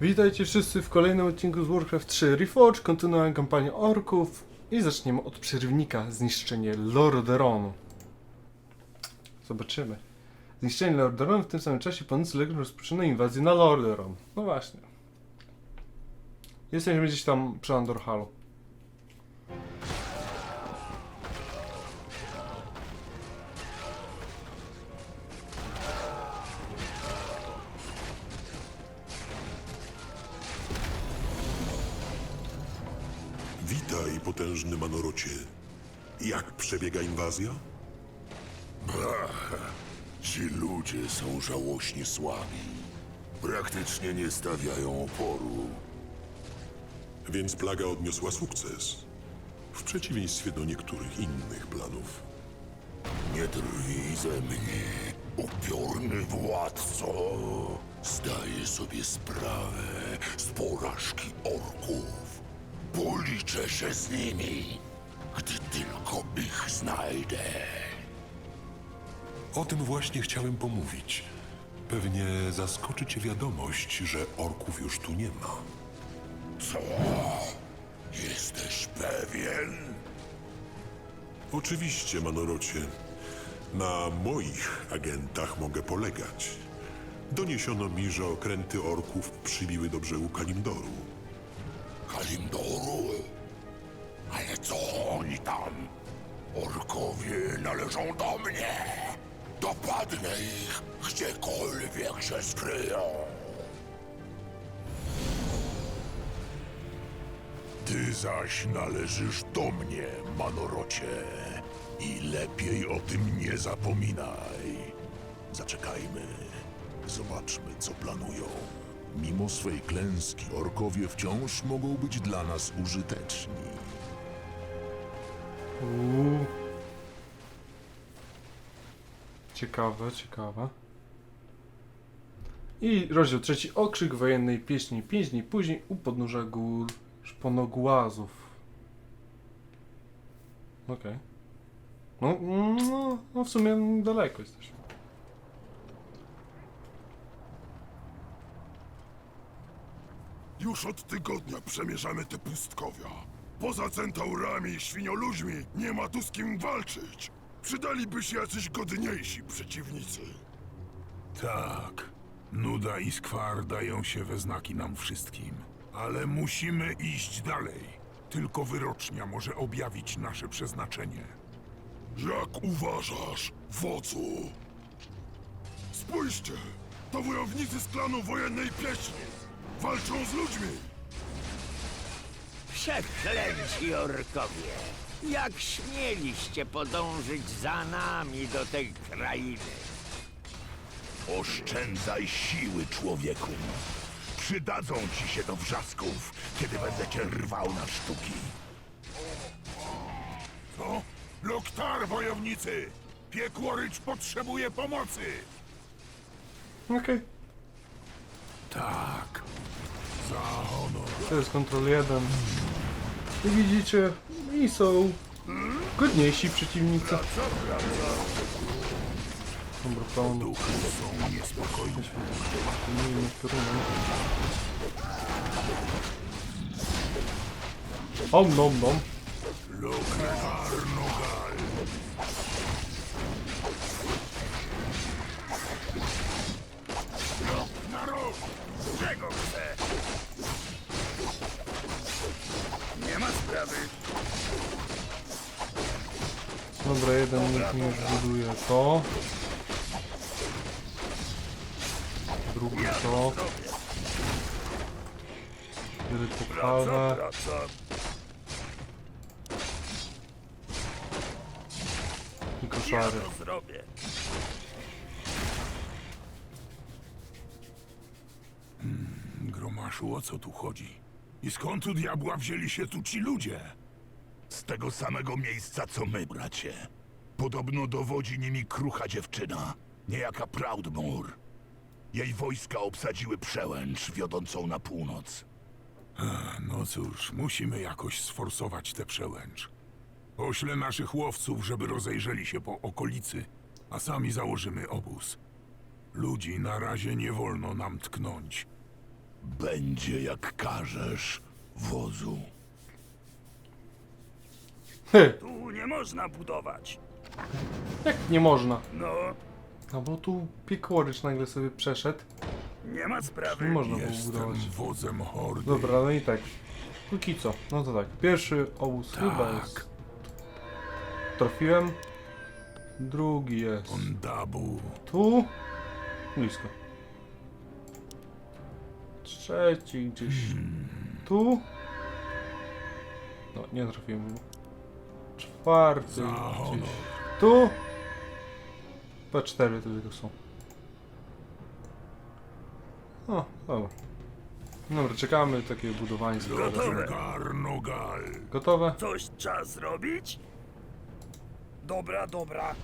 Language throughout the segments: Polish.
Witajcie wszyscy w kolejnym odcinku z Warcraft 3 Reforged. Kontynuujemy kampanię orków i zaczniemy od przerywnika zniszczenie Lordaeronu. Zobaczymy. Zniszczenie Lordaeronu w tym samym czasie płonący Legion rozpoczyna inwazję na Lordaeron. No właśnie. Jesteśmy gdzieś tam przy Andorhalu. Potężny Manorocie. Jak przebiega inwazja? Ci ludzie są żałośnie słabi. Praktycznie nie stawiają oporu. Więc plaga odniosła sukces. W przeciwieństwie do niektórych innych planów. Nie drwij ze mnie, upiorny władco. Zdaję sobie sprawę z porażki orków. Policzę się z nimi, gdy tylko ich znajdę. O tym właśnie chciałem pomówić. Pewnie zaskoczy cię wiadomość, że orków już tu nie ma. Co? Jesteś pewien? Oczywiście, Manorocie. Na moich agentach mogę polegać. Doniesiono mi, że okręty orków przybiły do brzegu Kalimdoru. Kalimdoru? Ale co oni tam? Orkowie należą do mnie. Dopadnę ich, gdziekolwiek się skryją. Ty zaś należysz do mnie, Manorocie. I lepiej o tym nie zapominaj. Zaczekajmy. Zobaczmy, co planują. Mimo swej klęski, orkowie wciąż mogą być dla nas użyteczni. Uuu. Ciekawe, ciekawe. I rozdział trzeci. Okrzyk wojennej pieśni. Pięć dni później u podnóża gór szponogłazów. Okej. No, no, no w sumie daleko jesteśmy. Już od tygodnia przemierzamy te pustkowia. Poza centaurami i świnioludźmi nie ma tu z kim walczyć. Przydaliby się jacyś godniejsi przeciwnicy. Tak. Nuda i skwar dają się we znaki nam wszystkim. Ale musimy iść dalej. Tylko wyrocznia może objawić nasze przeznaczenie. Jak uważasz, wodzu? Spójrzcie, to wojownicy z klanu wojennej pieśni. Walczą z ludźmi. Przeklęci orkowie! Jak śmieliście podążyć za nami do tej krainy? Oszczędzaj siły, człowieku. Przydadzą ci się do wrzasków, kiedy będę cię rwał na sztuki. Co? Loktar, wojownicy! Piekłorycz potrzebuje pomocy! Okej. Tak. Za honor. To jest kontrol 1. I widzicie, i są godniejsi przeciwnicy. Dobra, pełno. Duchy są niespokojne. Miejmy pioruny. Om nom nom. Dobra, jeden niech mi już buduje to. Drugi to. Tu kawę. Praca. i koszary. Gromaszu, o co tu chodzi? I skąd u diabła wzięli się tu ci ludzie? Z tego samego miejsca co my, bracie. Podobno dowodzi nimi krucha dziewczyna, niejaka Proudmoore. Jej wojska obsadziły przełęcz wiodącą na północ. No cóż, musimy jakoś sforsować tę przełęcz. Poślę naszych łowców, żeby rozejrzeli się po okolicy, a sami założymy obóz. Ludzi na razie nie wolno nam tknąć. Będzie jak każesz, wodzu. Hy, Tu nie można budować. jak nie można? No, No bo tu Pikworycz nagle sobie przeszedł. nie ma Nie sprawy. można było Jestem budować. wodzem hordy. Dobra, no i tak. Póki co. No to tak. Pierwszy obóz chyba Tak. jest. Trafiłem. Drugi jest. Ondabu. Tu. Blisko. Trzeci gdzieś. Tu. No, nie trafiłem. Czwarty. Tu. P4 tylko są. O, dobra. Dobra, czekamy, takie budowanie. Gotowe. Garnogal. Gotowe? Coś trzeba zrobić? Dobra, dobra.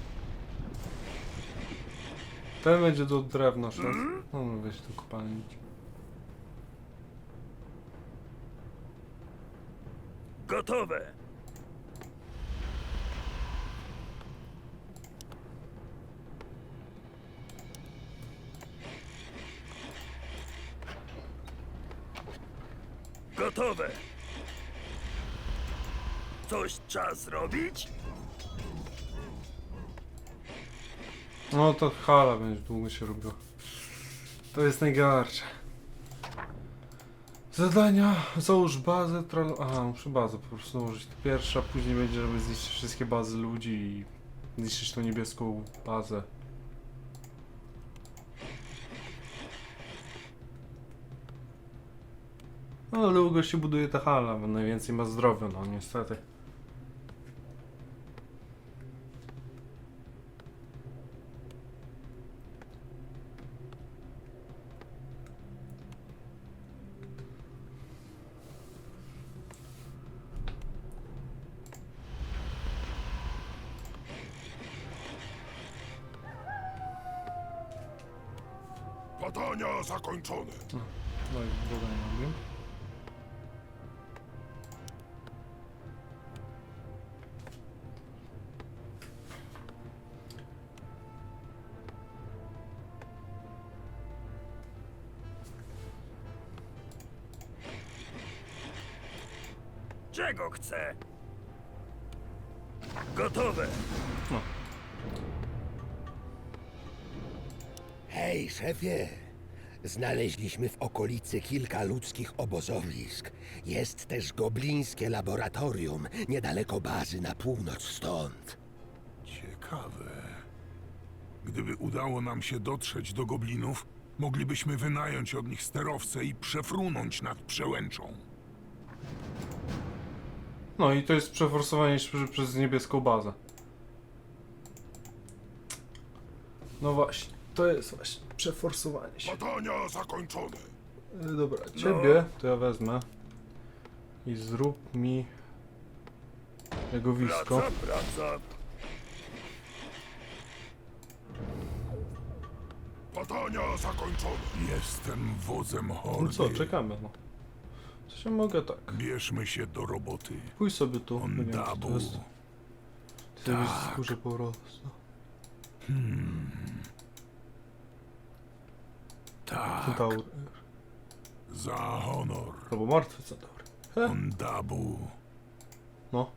Ten będzie do drewna szedł. No, no weź tu kopalnić. Gotowe. Gotowe. Coś trzeba zrobić? No to hala będzie długo się robiło. To jest najgorsze. Zadania, załóż bazę, tral... Aha, muszę bazę po prostu założyć. To pierwsza, później będzie, żeby zniszczyć wszystkie bazy ludzi i zniszczyć tą niebieską bazę. No, długo się buduje ta hala, bo najwięcej ma zdrowia, no niestety. Badania zakończone. No i zadania robię. Hej, szefie! Znaleźliśmy w okolicy kilka ludzkich obozowisk. Jest też goblińskie laboratorium niedaleko bazy na północ stąd. Ciekawe. Gdyby udało nam się dotrzeć do goblinów, moglibyśmy wynająć od nich sterowce i przefrunąć nad przełęczą. No i to jest przeforsowanie przez niebieską bazę. No właśnie, to jest właśnie przeforsowanie się. Badania zakończone. E, Dobra, ciebie to ja wezmę i zrób mi jego wisko. Praca, praca. Badania zakończone. Jestem wodzem No hordy. co, czekamy no. Co się mogę tak. Bierzmy się do roboty. Pójdź sobie tu. Nie wiem, to Ondabu. jest. Ty sobie Tak. skórze po prostu. Tak, Centaur. za honor. Albo martwy centaur. He? Ondabu. No,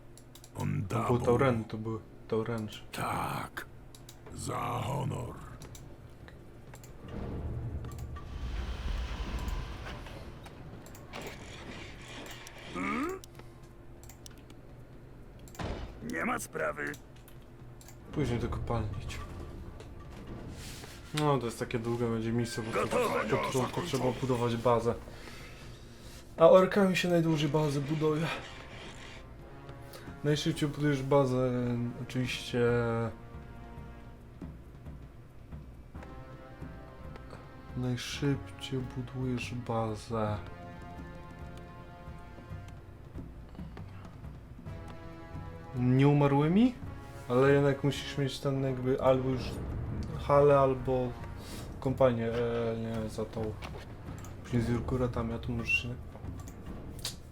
to Ondabu. były taureny, to były taureny. Tak, za honor. Nie ma sprawy. Później do kopalni. No, to jest takie długie będzie miejsce, bo po początku trzeba budować bazę. A orkami się najdłużej bazę buduje. Najszybciej budujesz bazę, oczywiście... Najszybciej budujesz bazę... Nieumarłymi? Ale jednak musisz mieć ten jakby albo już halę, albo kompanię, e, nie za tą później z jurkuratami, a tu możesz się...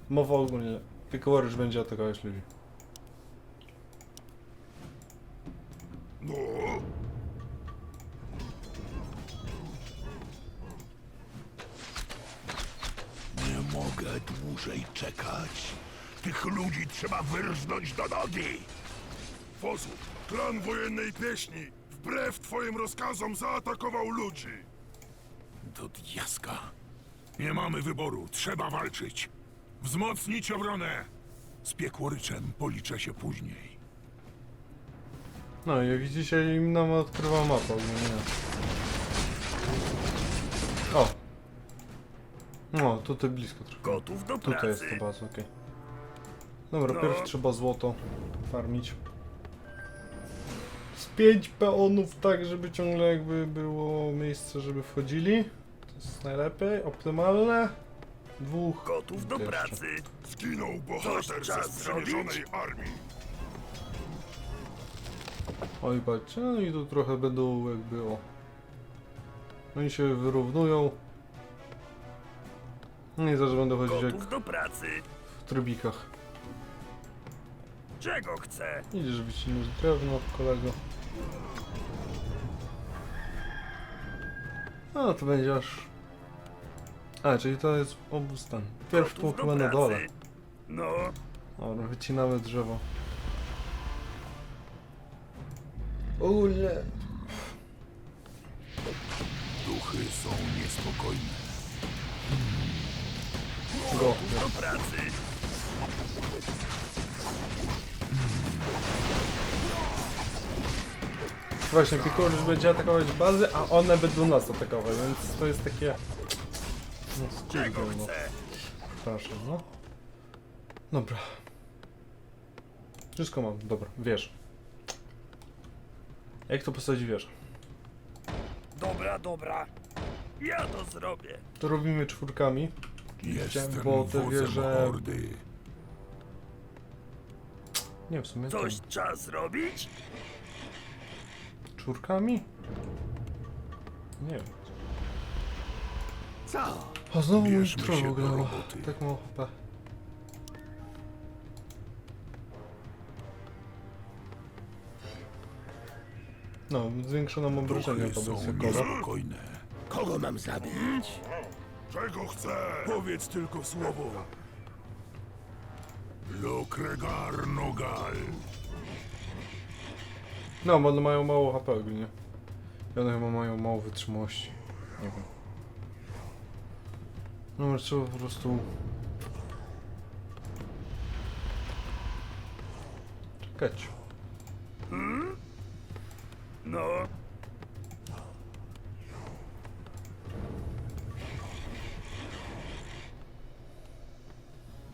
Mowa ogólnie, Warriors będzie atakować ludzi. No, mogę dłużej czekać. Tych ludzi trzeba wyrżnąć do nogi. Wozu, klan wojennej pieśni, wbrew twoim rozkazom zaatakował ludzi. Do diaska. Nie mamy wyboru, trzeba walczyć. Wzmocnić obronę. Z piekłoryczem policzę się później. No i jak widzicie, im nam odkrywa mapa ogólnie. O! No, tutaj blisko trochę. Gotów do Tutaj jest pracy. to baza, okej. Dobra, No. pierw trzeba złoto farmić. Z 5 peonów, tak żeby ciągle jakby było miejsce, żeby wchodzili. To jest najlepiej, optymalne. Dwóch. Gotów do Jeszcze. pracy. Zginął bohater ze czas sprzymierzonej armii. Oj, patrzcie, no i tu trochę będą jakby o. Oni się wyrównują. No i zaraz będę chodzić jak Gotów do pracy. w trybikach. Czego chce? Idziesz wycinać drewno, kolego. No to będzie aż... A, czyli to jest obóz ten. Pierw Gotów do na pracy. dole. No, Dobra, wycinamy drzewo. Ule. Duchy są niespokojne. Go. do pracy. Właśnie, Pikur już będzie atakować bazy, a one będą nas atakować, więc to jest takie... No Czego no. Proszę, no. Dobra. Wszystko mam, dobra, wiesz. Jak to posadzić wieżę? Dobra, dobra. Ja to zrobię. To robimy czwórkami. Jestem bo te wieże- hordy. Nie, w sumie Coś tam. trzeba zrobić? Czwórkami? Nie wiem. Co? O, znowu mój Bierzmy troll się do grał. roboty. Tak mało HP. No, zwiększa nam obrażenia Duchy są niespokojne. Kogo mam zabić? Czego chce? Powiedz tylko słowo. Lokregar Nogal. No, bo one mają mało HP ogólnie. I one chyba mają mało wytrzymałości. Nie wiem. No, może trzeba po prostu... Czekać. No,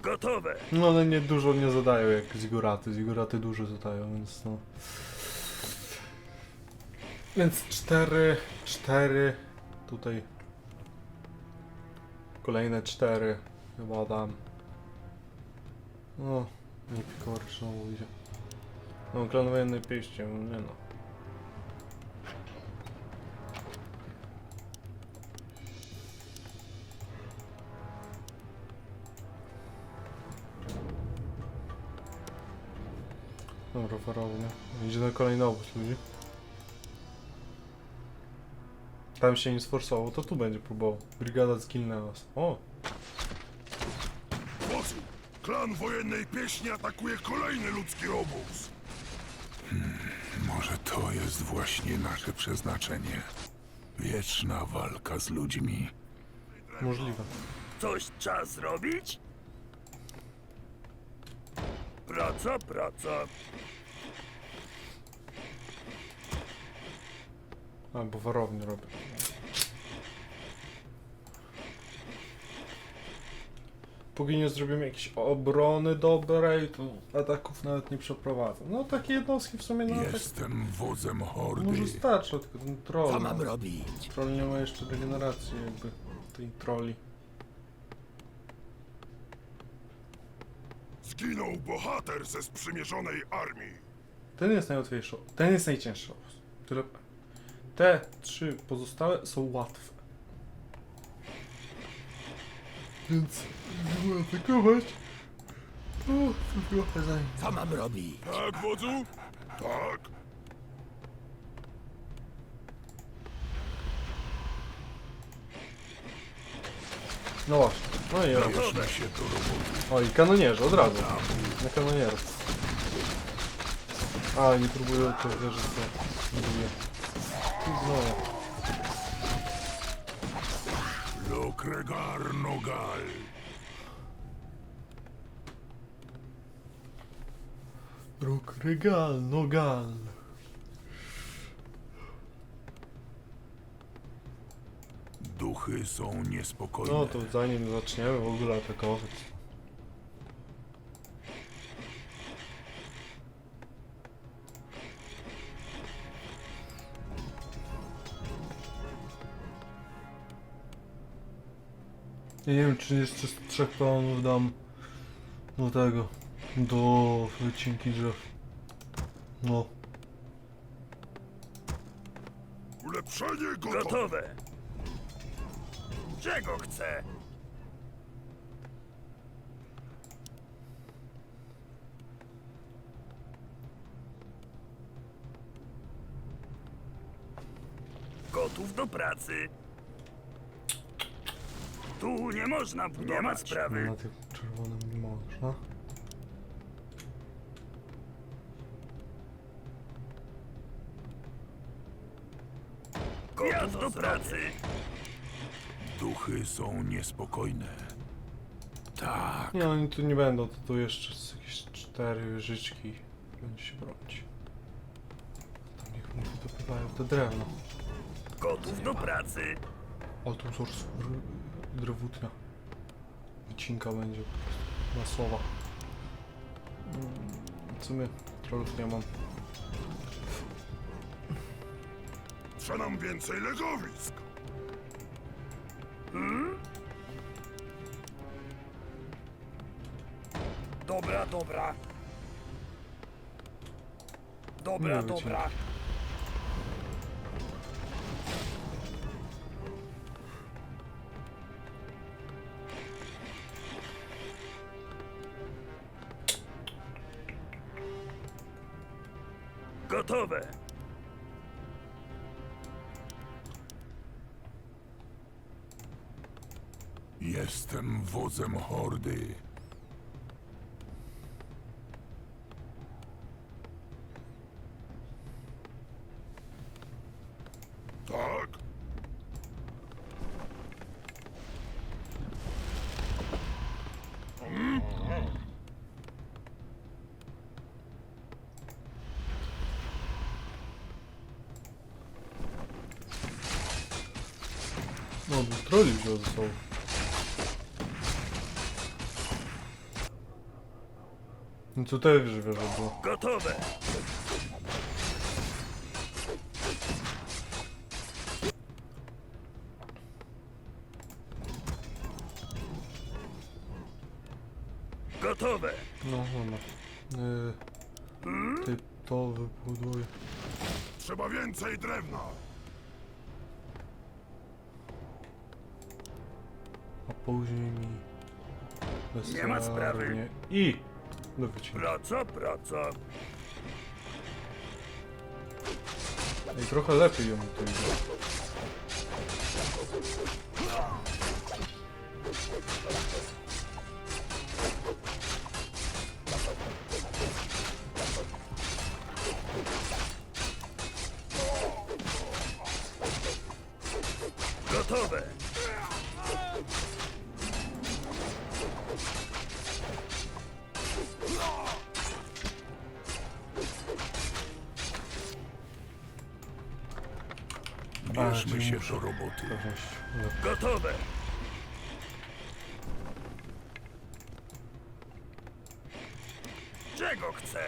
gotowe. No one nie dużo nie zadają jak ziguraty. Ziguraty dużo zadają, więc no. Więc cztery, cztery. Tutaj. Kolejne cztery. Chyba dam. No, nie pikory znowu idzie. No, klan wojennej pieści, nie no. Dobra, farownie. Idzie na kolejny obóz ludzi. Tam się nie sforsował, to tu będzie próbował. Brigada zginęła. O! Wozu, klan wojennej pieśni atakuje kolejny ludzki obóz. Może to jest właśnie nasze przeznaczenie. Wieczna walka z ludźmi. Możliwe. Coś trzeba zrobić? Praca, praca. Albo warownie robię. Póki nie zrobimy jakiejś obrony dobrej, to ataków nawet nie przeprowadzę. No takie jednostki w sumie no tak Jestem wodzem hordy. może starczy, tylko ten troll. Co mam robić? Troll nie ma jeszcze regeneracji jakby tej troli. Zginął bohater ze sprzymierzonej armii. Ten jest najłatwiejszy, ten jest najcięższy. Tyle... Te trzy pozostałe są łatwe. Więc żeby atakować. O, to. Co mam robić? Tak, wodzu? Tak. No właśnie. No i robisz. Gotowe. się do roboty. O i kanonierze, od razu. Na kanonierów. A, nie próbuję to wierzyć, co buduje. Znowu. Lokregar Nogal. Róg regal, nogal. Duchy są niespokojne. No to zanim zaczniemy w ogóle atakować. Ja nie wiem czy jeszcze z trzech peonów dam do tego, do wycinki drzew. No. Ulepszenie gotowe. Gotowe. Czego chce? Gotów do pracy. Tu nie można budować. Nie ma sprawy. Na tym czerwonym nie można. Gotów do pracy. Duchy są niespokojne. Tak. Nie, oni tu nie będą, to tu jeszcze z jakieś cztery wieżyczki będzie się bronić. Tam niech mnie wydobywają te drewno. Gotów do pracy. O, tu source drewutnia. Wycinka będzie po prostu na słowa. Mm, W sumie trollów nie mam. Trzeba nam więcej legowisk. Dobra, dobra. Nie Dobra, wycinać. dobra. Gotowe. Jestem wodzem hordy. Tak? No, bo trolli wziął ze sobą. No to też wierzę było. Gotowe. Gotowe. No, dobra. Yy, ty to wybuduj. Trzeba więcej drewna. A później mi... Nie ma sprawy. I... Do wycinki. Praca, praca. Ej, trochę lepiej ją tu idzie. Się do roboty. Pewność. Lepiej. Gotowe. Czego chce?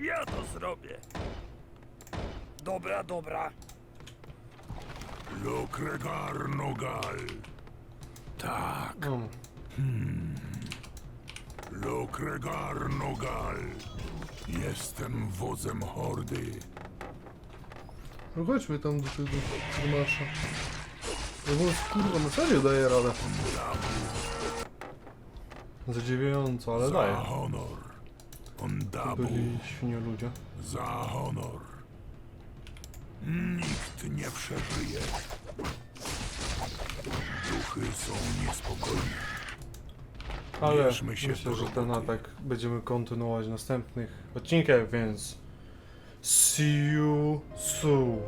Ja to zrobię. Dobra, dobra. Lokregar Nogal. Tak. No, Lokregar Nogal. Jestem wodzem hordy. No chodźmy tam do tego Grymasza. Ja mu kurwa na serio daje radę. Zadziwiająco, ale Za daje. honor. To Ondabu. byli świnie ludzie. Za honor. Nikt nie przeżyje. Duchy są spokojnie. Ale Bierzmy się myślę, do że ten roboty. atak będziemy kontynuować w następnych odcinkach, więc see you soon.